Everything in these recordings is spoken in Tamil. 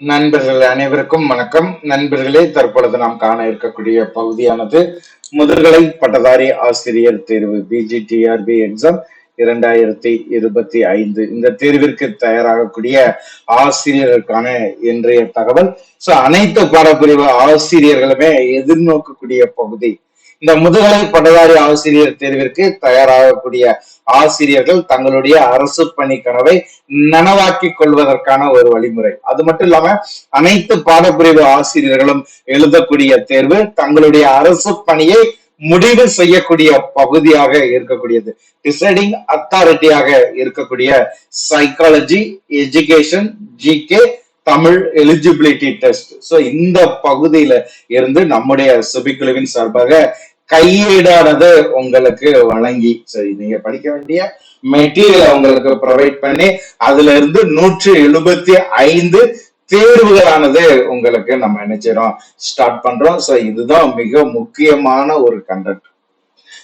நண்பர்கள் அனைவருக்கும் வணக்கம். நண்பர்களே தற்பொழுது நாம் காண இருக்கக்கூடிய பகுதியானது முதுகலை பட்டதாரி ஆசிரியர் தேர்வு பிஜிடிஆர்பி எக்ஸாம் இரண்டாயிரத்தி இருபத்தி ஐந்து. இந்த தேர்விற்கு தயாராகக்கூடிய ஆசிரியர்களுக்கான இன்றைய தகவல். சோ அனைத்து பாடப்பிரிவு ஆசிரியர்களுமே எதிர்நோக்கக்கூடிய பகுதி இந்த முதுகலை பட்டதாரி ஆசிரியர் தேர்விற்கு தயாராகக்கூடிய ஆசிரியர்கள் தங்களுடைய அரசு பணி கனவை நனவாக்கிக் கொள்வதற்கான ஒரு வழிமுறை. அது மட்டும் இல்லாம அனைத்து பாடப்பிரிவு ஆசிரியர்களும் எழுதக்கூடிய தேர்வு தங்களுடைய அரசு பணியை முடிவு செய்யக்கூடிய பகுதியாக இருக்கக்கூடியது. டிசைடிங் அத்தாரிட்டியாக இருக்கக்கூடிய psychology education GK Tamil eligibility test so இந்த பகுதியில இருந்து நம்முடைய சுபிக்குழுவின் சார்பாக கையீடானது உங்களுக்கு வழங்கி சரி நீங்க படிக்க வேண்டிய மெட்டீரியல் உங்களுக்கு ப்ரொவைட் பண்ணி அதுல இருந்து நூற்றி எழுபத்தி ஐந்து தேர்வுகளானது உங்களுக்கு நம்ம நினைச்சிடும் ஸ்டார்ட் பண்றோம். சோ இதுதான் மிக முக்கியமான ஒரு கண்டக்ட்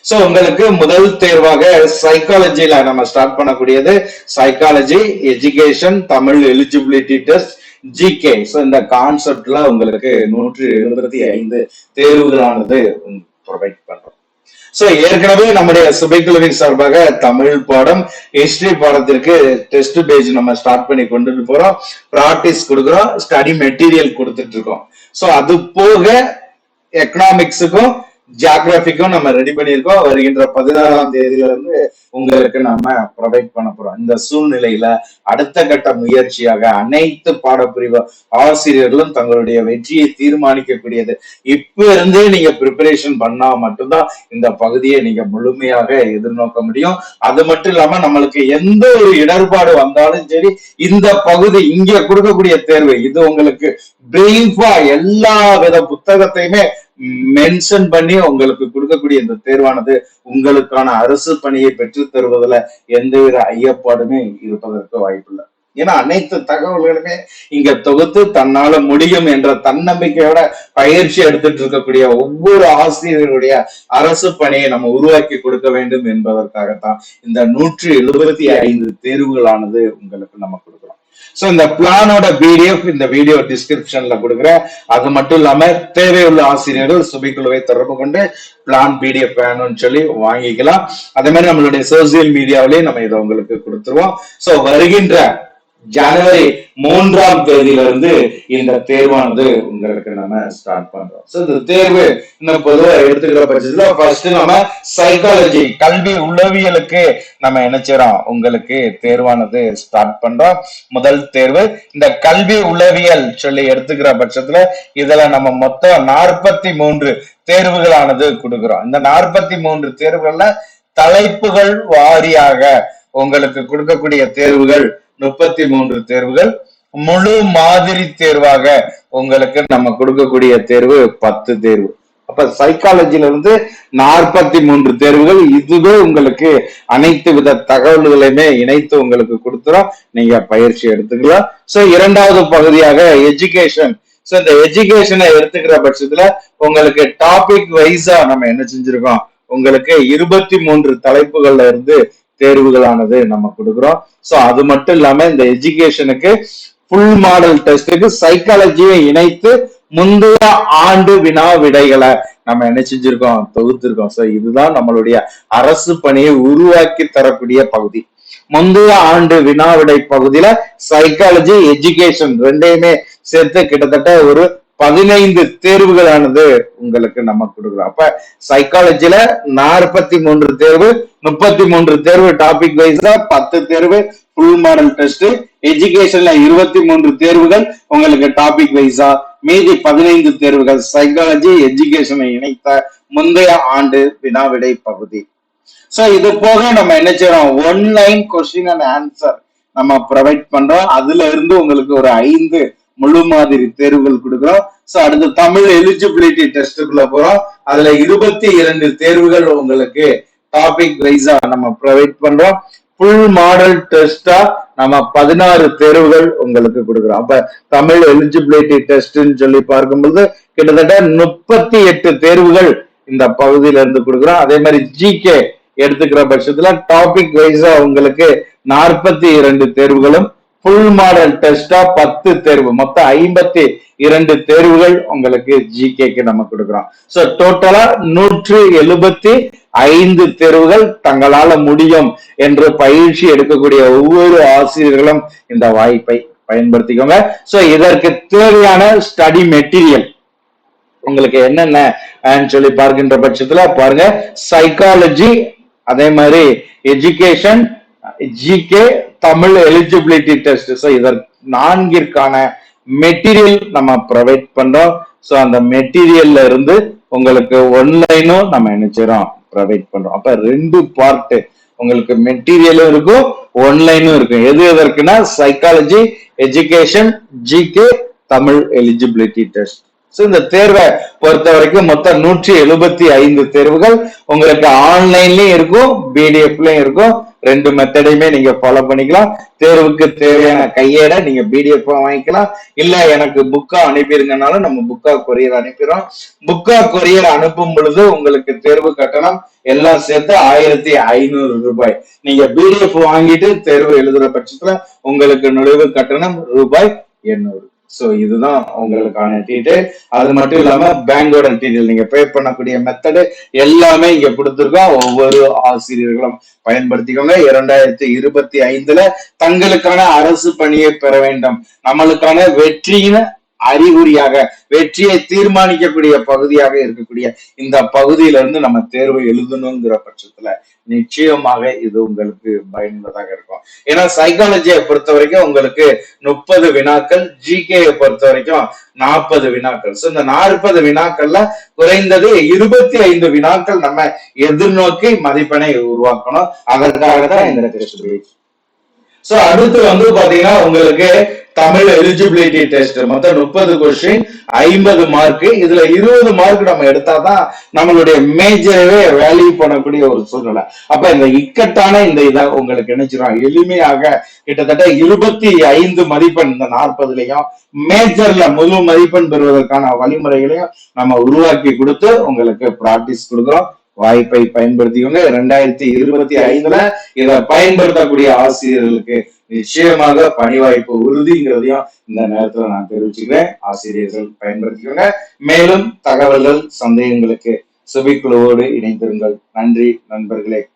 சோ உங்களுக்கு முதல் தேர்வாக சைக்காலஜியில நம்ம ஸ்டார்ட் பண்ணக்கூடியது psychology education Tamil eligibility test GK so இந்த கான்செப்ட்ல உங்களுக்கு நூற்றி எழுபத்தி ஐந்து தேர்வுகளானது ப்ரொவைட் பண்றோம். சோ ஏற்கனவே நம்முடைய சுபைக்குழுவின் சார்பாக தமிழ் பாடம் ஹிஸ்டரி பாடத்திற்கு டெஸ்ட் பேஜ் நம்ம ஸ்டார்ட் பண்ணி கொண்டுட்டு போறோம். ப்ராக்டிஸ் கொடுக்குறோம் ஸ்டடி மெட்டீரியல் கொடுத்துட்டு இருக்கோம். சோ அது போக எக்கனாமிக்ஸுக்கும் ஜியாகிராபிக்கும் நம்ம ரெடி பண்ணியிருக்கோம். வருகின்ற பதினாறாம் தேதியில இருந்து உங்களுக்கு நம்ம ப்ரொவைட் பண்ண போறோம். இந்த சூழ்நிலையில அடுத்த கட்ட முயற்சியாக அனைத்து பாடப்பிரிவு ஆசிரியர்களும் தங்களுடைய வெற்றியை தீர்மானிக்கக்கூடியது. இப்ப இருந்தே நீங்க ப்ரிப்பரேஷன் பண்ணா மட்டும்தான் இந்த பகுதியை நீங்க முழுமையாக எதிர்நோக்க முடியும். அது மட்டும் இல்லாம நம்மளுக்கு எந்த ஒரு இடர்பாடு வந்தாலும் சரி இந்த பகுதி இங்க கொடுக்கக்கூடிய தேர்வு இது உங்களுக்கு பிரெயின்ஃபா எல்லா வித புத்தகத்தையுமே மென்ஷன் பண்ணி உங்களுக்கு கொடுக்கக்கூடிய இந்த தேர்வானது உங்களுக்கான அரசு பணியை பெற்று தருவதில் எந்தவித ஐயப்பாடுமே இருப்பதற்கு வாய்ப்பில்லை. ஏன்னா அனைத்து தகவல்களுமே இங்க தொகுத்து தன்னால முடியும் என்ற தன்னம்பிக்கையோட பயிற்சி எடுத்துட்டு இருக்கக்கூடிய ஒவ்வொரு ஆசிரியருடைய அரசு பணியை நம்ம உருவாக்கி கொடுக்க வேண்டும் என்பதற்காகத்தான் இந்த நூற்றி எழுபத்தி ஐந்து தேர்வுகளானது உங்களுக்கு நமக்கு சோ இந்த பிளானோட பிடிஎஃப் இந்த வீடியோ டிஸ்கிரிப்ஷன்ல கொடுக்குறேன் அது மட்டும் இல்லாம தேவையுள்ள ஆசிரியர்கள் சுபிக்குழுவை தொடர்பு கொண்டு பிளான் பிடிஎஃப் வேணும்னு சொல்லி வாங்கிக்கலாம். அதே மாதிரி நம்மளுடைய சோசியல் மீடியாவிலேயே நம்ம இதை உங்களுக்கு கொடுத்துருவோம். சோ வருகின்ற ஜனவரி மூன்றாம் தேதியிலிருந்து இந்த தேர்வானது உங்களுக்கு நம்ம ஸ்டார்ட் பண்றோம். இந்த தேர்வு இன்னும் பொதுவா எடுத்துக்கிற பட்சத்துல ஃபர்ஸ்ட் நம்ம சைக்காலஜி கல்வி உளவியலுக்கு நம்ம நினைச்சிடறோம் உங்களுக்கு தேர்வானது ஸ்டார்ட் பண்றோம். முதல் தேர்வு இந்த கல்வி உளவியல் சொல்லி எடுத்துக்கிற பட்சத்துல இதுல நம்ம மொத்தம் நாற்பத்தி மூன்று தேர்வுகளானது கொடுக்குறோம். இந்த நாற்பத்தி மூன்று தேர்வுகள்ல தலைப்புகள் வாரியாக உங்களுக்கு கொடுக்கக்கூடிய தேர்வுகள் முப்பத்தி மூன்று தேர்வுகள் முழு மாதிரி தேர்வாக உங்களுக்கு நம்ம கொடுக்கக்கூடிய தேர்வு பத்து தேர்வு. அப்ப சைக்காலஜில இருந்து நாற்பத்தி மூன்று தேர்வுகள் இதுவே உங்களுக்கு அனைத்து வித தகவல்களையுமே இணைத்து உங்களுக்கு கொடுத்துரும். நீங்க பயிற்சி எடுத்துக்கலாம். சோ இரண்டாவது பகுதியாக எஜுகேஷன் சோ இந்த எஜுகேஷனை எடுத்துக்கிற பட்சத்துல உங்களுக்கு டாபிக் வைஸா நம்ம என்ன செஞ்சிருக்கோம்? உங்களுக்கு இருபத்தி மூன்று தலைப்புகள்ல இருந்து தேர்வுகளானது நம்ம கொடுக்குறோம். சோ அது மட்டும் இல்லாம இந்த எஜுகேஷனுக்கு ஃபுல் மாடல் டெஸ்ட்டுக்கு சைக்காலஜியை இணைத்து முந்தைய ஆண்டு வினா விடைகளை நம்ம என்ன செஞ்சிருக்கோம் தொகுத்திருக்கோம். சோ இதுதான் நம்மளுடைய அரசு பணியை உருவாக்கி தரக்கூடிய பகுதி. முந்தைய ஆண்டு வினா விடை பகுதியில சைக்காலஜி எஜுகேஷன் ரெண்டையுமே சேர்த்து கிட்டத்தட்ட ஒரு பதினைந்து தேர்வுகளானது உங்களுக்கு நம்ம கொடுக்குறோம். அப்ப சைக்காலஜில நாற்பத்தி மூன்று தேர்வு முப்பத்தி மூன்று தேர்வு டாபிக் வைஸா பத்து தேர்வு ஃபுல் மாடல் டெஸ்ட் எஜுகேஷன்ல இருபத்தி மூன்று தேர்வுகள் உங்களுக்கு டாபிக் வைஸா மீதி பதினைந்து தேர்வுகள் சைக்காலஜி எஜுகேஷனை இணைத்த முந்தைய ஆண்டு வினாவிடை பகுதி. சோ இது போக நம்ம என்ன செய்யறோம் ஒன்லைன் கொஸ்டின் அண்ட் ஆன்சர் நம்ம ப்ரொவைட் பண்றோம். அதுல இருந்து உங்களுக்கு ஒரு ஐந்து முழு மாதிரி தேர்வுகள் கொடுக்குறோம். சோ அடுத்து தமிழ் எலிஜிபிலிட்டி டெஸ்ட்டுக்குள்ள போறோம். அதுல இருபத்தி இரண்டு தேர்வுகள் உங்களுக்கு டாபிக் வைஸா நம்ம ப்ரொவைட் பண்றோம். ஃபுல் மாடல் டெஸ்டா நம்ம பதினாறு தேர்வுகள் உங்களுக்கு கொடுக்குறோம். அப்ப தமிழ் எலிஜிபிலிட்டி டெஸ்ட்னு சொல்லி பார்க்கும்போது கிட்டத்தட்ட முப்பத்தி எட்டு தேர்வுகள் இந்த பகுதியில இருந்து கொடுக்குறோம். அதே மாதிரி ஜிகே எடுத்துக்கிற பட்சத்துல டாபிக் வைஸா உங்களுக்கு நாற்பத்தி இரண்டு தேர்வுகளும் ஃபுல் மாடல் டெஸ்டா பத்து தேர்வு. மொத்தம் ஐம்பத்தி இரண்டு தேர்வுகள் உங்களுக்கு ஜிகேக்கு நம்ம கொடுக்குறோம். சோ டோட்டலா நூற்று எழுபத்தி ஐந்து தேர்வுகள் தங்களால முடியும் என்று பயிற்சி எடுக்கக்கூடிய ஒவ்வொரு ஆசிரியர்களும் இந்த வாய்ப்பை பயன்படுத்திக்கோங்க. சோ இதற்கு தேவையான ஸ்டடி மெட்டீரியல் உங்களுக்கு என்னென்ன சொல்லி பார்க்கின்ற பட்சத்துல பாருங்க. சைக்காலஜி அதே மாதிரி education GK Tamil eligibility test so இதற்கு நான்கிற்கான மெட்டீரியல் நம்ம ப்ரொவைட் பண்றோம். ஸோ அந்த மெட்டீரியல்ல இருந்து உங்களுக்கு ஒன்லைனும் நம்ம நினைச்சிடறோம் ப்ரொவைட் பண்றோம். அப்ப ரெண்டு பார்ட் உங்களுக்கு மெட்டீரியலும் இருக்கும் ஒன்லைனும் இருக்கும். எது எதற்குன்னா psychology education GK Tamil eligibility test so இந்த தேர்வை பொறுத்த வரைக்கும் மொத்தம் நூற்றி எழுபத்தி ஐந்து தேர்வுகள். உங்களுக்கு ஆன்லைன்லயும் இருக்கும் பிடிஎஃப்லயும் இருக்கும். ரெண்டு மெத்தடையுமே நீங்க ஃபாலோ பண்ணிக்கலாம். தேர்வுக்கு தேவையான கையேட நீங்க பிடிஎஃப் வாங்கிக்கலாம். இல்ல எனக்கு புக்கா அனுப்பிடுங்கனாலும் நம்ம புக்கா கொரியர் அனுப்பிடுறோம். புக்கா கொரியர் அனுப்பும் பொழுது உங்களுக்கு தேர்வு கட்டணம் எல்லாம் சேர்த்து ஆயிரத்தி ஐநூறு ரூபாய். நீங்க பிடிஎஃப் வாங்கிட்டு தேர்வு எழுதுற பட்சத்துல உங்களுக்கு நுழைவு கட்டணம் ரூபாய் எண்ணூறு. ஸோ இதுதான் உங்களுக்கான டீட்டெயில் அது மட்டும் இல்லாம பேங்கோட டீட்டெயில் நீங்க பே பண்ணக்கூடிய மெத்தடு எல்லாமே இங்க கொடுத்துருக்கோம். ஒவ்வொரு ஆசிரியர்களும் பயன்படுத்திக்கோங்க. இரண்டாயிரத்தி இருபத்தி ஐந்துல தங்களுக்கான அரசு பணியை பெற வேண்டும். நம்மளுக்கான வெற்றியின் அறிகுறியாக வெற்றியை தீர்மானிக்கக்கூடிய பகுதியாக இருக்கக்கூடிய இந்த பகுதியில இருந்து நம்ம தேர்வு எழுதணுங்கிற பட்சத்துல நிச்சயமாக இது உங்களுக்கு பயனுள்ளதாக இருக்கும். ஏன்னா சைக்காலஜியை பொறுத்த வரைக்கும் உங்களுக்கு முப்பது வினாக்கள் ஜிகேயை பொறுத்த வரைக்கும் நாற்பது வினாக்கள். சோ இந்த நாற்பது வினாக்கள்ல குறைந்தது இருபத்தி ஐந்து வினாக்கள் நம்ம எதிர்நோக்கி மதிப்பெண்ணை உருவாக்கணும். அதற்காக தான் இந்த சோ அடுத்து வந்து பாத்தீங்கன்னா உங்களுக்கு தமிழ் எலிஜிபிலிட்டி டெஸ்ட் மொத்தம் முப்பது கொஸ்டின் ஐம்பது மார்க் இதுல இருபது மார்க் நம்ம எடுத்தாதான் நம்மளுடைய மேஜரவே வேல்யூ பண்ணக்கூடிய ஒரு சூழ்நிலை. அப்ப இந்த இக்கட்டான இந்த இதை உங்களுக்கு நினைச்சிரும். எளிமையாக கிட்டத்தட்ட இருபத்தி ஐந்து மதிப்பெண் இந்த நாற்பதுலயும் மேஜர்ல முழு மதிப்பெண் பெறுவதற்கான வழிமுறைகளையும் நம்ம உருவாக்கி கொடுத்து உங்களுக்கு பிராக்டிஸ் கொடுக்குறோம். வாய்ப்பை பயன்படுத்திக்கோங்க ரெண்டாயிரத்தி இருபத்தி ஐந்துல இதை பயன்படுத்தக்கூடிய ஆசிரியர்களுக்கு நிச்சயமாக பணி வாய்ப்பு உறுதிங்கிறதையும் இந்த நேரத்துல நான் தெரிவிச்சுக்கிறேன். ஆசிரியர்கள் பயன்படுத்திக்கோங்க மேலும் தகவல்கள் சந்தேகங்களுக்கு சுபிக்குழுவோடு இணைந்திருங்கள். நன்றி நண்பர்களே.